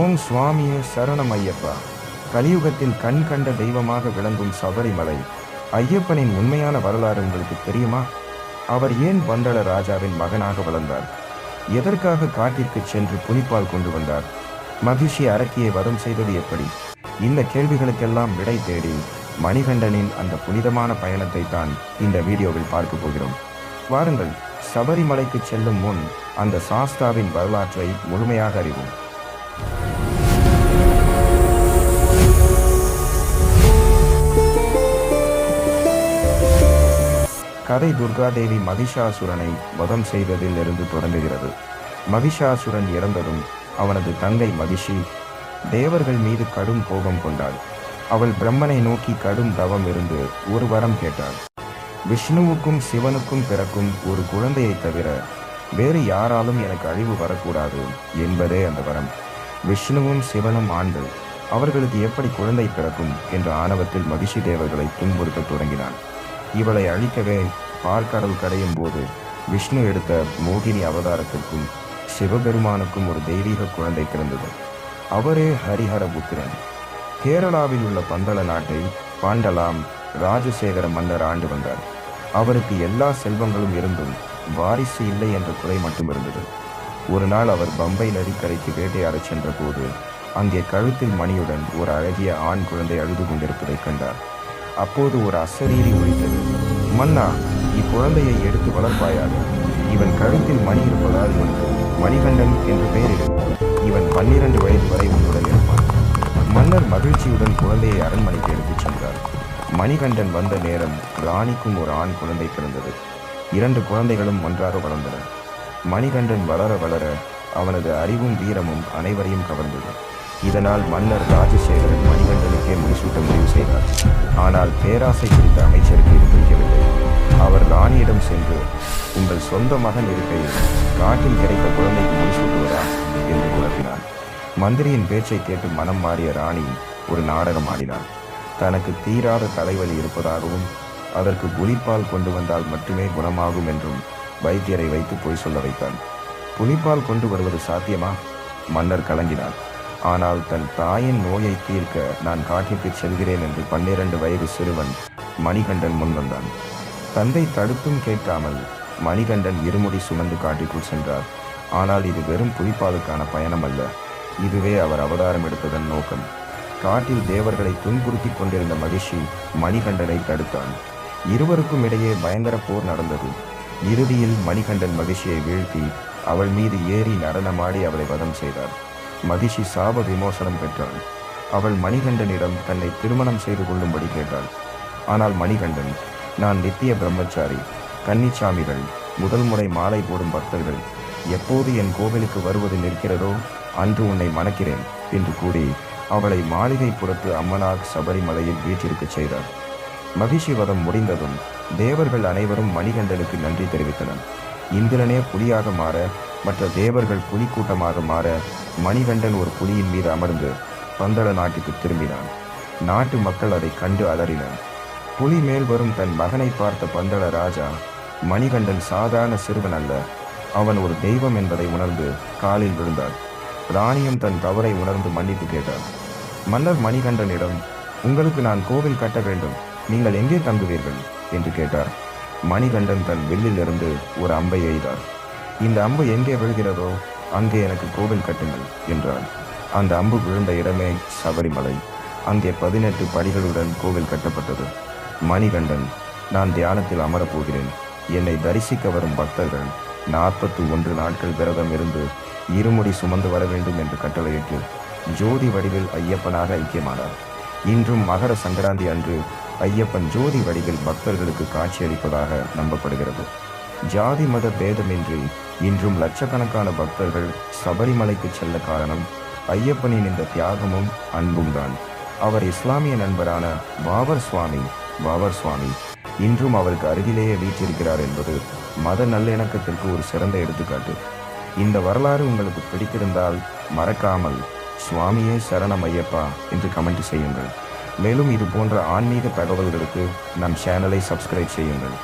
ஓம் சுவாமியே சரணம் ஐயப்பா கலியுகத்தில் கண் கண்ட தெய்வமாக விளங்கும் சபரிமலை ஐயப்பனின் உண்மையான வரலாறு உங்களுக்கு தெரியுமா? அவர் ஏன் பந்தள ராஜாவின் மகனாக வளர்ந்தார்? எதற்காக காட்டிற்கு சென்று புலிப்பால் கொண்டு வந்தார்? மகிஷி அரக்கியை வதம் செய்தது எப்படி? இந்த கேள்விகளுக்கெல்லாம் விடை தேடி மணிகண்டனின் அந்த புனிதமான பயணத்தை தான் இந்த வீடியோவில் பார்க்க போகிறோம். வாருங்கள் சபரிமலைக்கு செல்லும் முன் அந்த சாஸ்தாவின் வரலாற்றை முழுமையாக அறிவோம். கதை துர்காதேவி மகிஷாசுரனை வதம் செய்ததில் இருந்து தொடங்குகிறது. மகிஷாசுரன் இறந்ததும் அவனது தங்கை மகிஷி தேவர்கள் மீது கடும் கோபம் கொண்டாள். அவள் பிரம்மனை நோக்கி கடும் தவம் இருந்து ஒரு வரம் கேட்டாள். விஷ்ணுவுக்கும் சிவனுக்கும் பிறக்கும் ஒரு குழந்தையைத் தவிர வேறு யாராலும் எனக்கு அழிவு வரக்கூடாது என்பதே அந்த வரம். விஷ்ணுவும் சிவனும் ஆண்கள் அவர்களுக்கு எப்படி குழந்தை பிறக்கும் என்ற ஆணவத்தில் மகிஷி தேவர்களை துன்புறுத்தத் தொடங்கினான். இவளை அழிக்கவே பார்க்கடல் கடையும் போது விஷ்ணு எடுத்த மோகினி அவதாரத்திற்கும் சிவபெருமானுக்கும் ஒரு தெய்வீக குழந்தை பிறந்தது. அவரே ஹரிஹர புத்திரன் கேரளாவில் உள்ள பந்தள நாட்டை பாண்டலாம் ராஜசேகர மன்னர் ஆண்டு வந்தார். அவருக்கு எல்லா செல்வங்களும் இருந்தும் வாரிசு இல்லை என்ற குறை மட்டும் இருந்தது. ஒரு நாள் அவர் பம்பை நதிக்கரைக்கு வேட்டையாடச் சென்றபோது அங்கே கழுத்தில் மணியுடன் ஒரு அழகிய ஆண் குழந்தை அழுது கொண்டிருப்பதைக் கண்டார். அப்போது ஒரு அசரீரி ஒழித்தது மன்னா இக்குழந்தையை எடுத்து வளர்ப்பாயாக. இவன் கழுத்தில் மணி இருப்பதால் இவனுக்கு மணிகண்டன் என்று பெயரிடு இவன் பன்னிரண்டு வயது வரை உன்னுடன் இருப்பான். மன்னர் மகிழ்ச்சியுடன் குழந்தையை அரண்மனைக்கு எடுத்துச் சென்றார். மணிகண்டன் வந்த நேரம் ராணிக்கும் ஒரு ஆண் குழந்தை பிறந்தது. இரண்டு குழந்தைகளும் ஒன்றாக வளர்ந்தன. மணிகண்டன் வளர வளர அவனது அறிவும் வீரமும் அனைவரையும் கவர்ந்தது. இதனால் மன்னர் ராஜசேகரன் மணிகண்டனுக்கே முடிசூட்ட முடிவு செய்தார். ஆனால் பேராசை குறித்த அமைச்சருக்கு இது பிடிக்கவில்லை அவர் ராணியிடம் சென்று உங்கள் சொந்த மகன் இருக்கையில் காட்டில் கிடைத்த குழந்தைக்கு முடிசூட்டுவதா என்று குழப்பினார் மந்திரியின் பேச்சை கேட்டு மனம் மாறிய ராணி ஒரு நாடகம் ஆடினார் தனக்கு தீராத தலைவலி இருப்பதாகவும் அதற்கு புலிப்பால் கொண்டு வந்தால் மட்டுமே குணமாகும் என்றும் வைத்தியரை வைத்து பொய் சொல்ல வைத்தான். புலிப்பால் கொண்டு வருவது சாத்தியமா? மன்னர் கலங்கினார். ஆனால் தன் தாயின் நோயை தீர்க்க நான் காட்டிற்கு செல்கிறேன் என்று பன்னிரண்டு வயது சிறுவன் மணிகண்டன் முன்வந்தான் தந்தை தடுத்தும் கேட்காமல் மணிகண்டன் இருமுடி சுமந்து காட்டிற்குள் சென்றார். ஆனால் இது வெறும் புலிப்பாலுக்கான பயணம் அல்ல. இதுவே அவர் அவதாரம் எடுத்ததன் நோக்கம். காட்டில் தேவர்களை துன்புறுத்தி கொண்டிருந்த மகிழ்ச்சி மணிகண்டனை தடுத்தான். இருவருக்கும் இடையே பயங்கர போர் நடந்தது. இறுதியில் மணிகண்டன் மகிஷியை வீழ்த்தி அவள் மீது ஏறி நடனமாடி அவளை வதம் செய்தார். மகிஷி சாப விமோசனம் பெற்றாள் அவள் மணிகண்டனிடம் தன்னை திருமணம் செய்து கொள்ளும்படி கேட்டாள். ஆனால் மணிகண்டன் நான் நித்திய பிரம்மச்சாரி கன்னிச்சாமிகள் முதல் முறை மாலை போடும் பக்தர்கள் எப்போது என் கோவிலுக்கு வருவது நிற்கிறதோ அன்று உன்னை மணக்கிறேன் என்று கூறி அவளை மாளிகை புறத்து அம்மனாக் சபரிமலையில் வீற்றிருக்கச் செய்தார். மகிஷி வதம் முடிந்ததும் தேவர்கள் அனைவரும் மணிகண்டனுக்கு நன்றி தெரிவித்தனர். இந்திரனே புலியாக மாற மற்ற தேவர்கள் புலி கூட்டமாக மாற மணிகண்டன் ஒரு புலியின் மீது அமர்ந்து பந்தள நாட்டுக்கு திரும்பினான். நாட்டு மக்கள் அதை கண்டு அலறினர். புலி மேல் வரும் தன் மகனை பார்த்த பந்தள ராஜா மணிகண்டன் சாதாரண சிறுவன் அல்ல. அவன் ஒரு தெய்வம் என்பதை உணர்ந்து காலில் விழுந்தார் ராணியும் தன் தவறை உணர்ந்து மன்னிப்பு கேட்டார் மன்னர் மணிகண்டனிடம் உங்களுக்கு நான் கோவில் கட்ட வேண்டும். நீங்கள் எங்கே தங்குவீர்கள்? என்று கேட்டார். மணிகண்டன் தன் வில்லிலிருந்து ஒரு அம்பை எய்தார். இந்த அம்பு எங்கே விழுகிறதோ அங்கே எனக்கு கோவில் கட்டுங்கள் என்றாள். அந்த அம்பு விழுந்த இடமே சபரிமலை. அங்கே பதினெட்டு படிகளுடன் கோவில் கட்டப்பட்டது. மணிகண்டன் நான் தியானத்தில் அமரப் போகிறேன் என்னை தரிசிக்க வரும் பக்தர்கள் நாற்பத்தி ஒன்று நாட்கள் விரதம் இருந்து இருமுடி சுமந்து வர வேண்டும் என்று கட்டளையிட்டு ஜோதி வடிவில் ஐயப்பனாக ஐக்கியமானார். இன்றும் மகர சங்கராந்தி அன்று ஐயப்பன் ஜோதி வடிவில் பக்தர்களுக்கு காட்சியளிப்பதாக நம்பப்படுகிறது. ஜாதி மத பேதமின்றி இன்றும் லட்சக்கணக்கான பக்தர்கள் சபரிமலைக்கு செல்ல காரணம் ஐயப்பனின் இந்த தியாகமும் அன்பும் தான் அவர் இஸ்லாமிய நண்பரான பாபர் சுவாமி பாபர் சுவாமி இன்றும் அவருக்கு அருகிலேயே வீற்றிருக்கிறார் என்பது மத நல்லிணக்கத்திற்கு ஒரு சிறந்த எடுத்துக்காட்டு. இந்த வரலாறு உங்களுக்கு பிடித்திருந்தால் மறக்காமல் சுவாமியே சரணம் ஐயப்பா என்று கமெண்ட் செய்யுங்கள். மேலும் இது போன்ற ஆன்மீக தகவல்களுக்கு நம் சேனலை சப்ஸ்கிரைப் செய்யுங்கள்.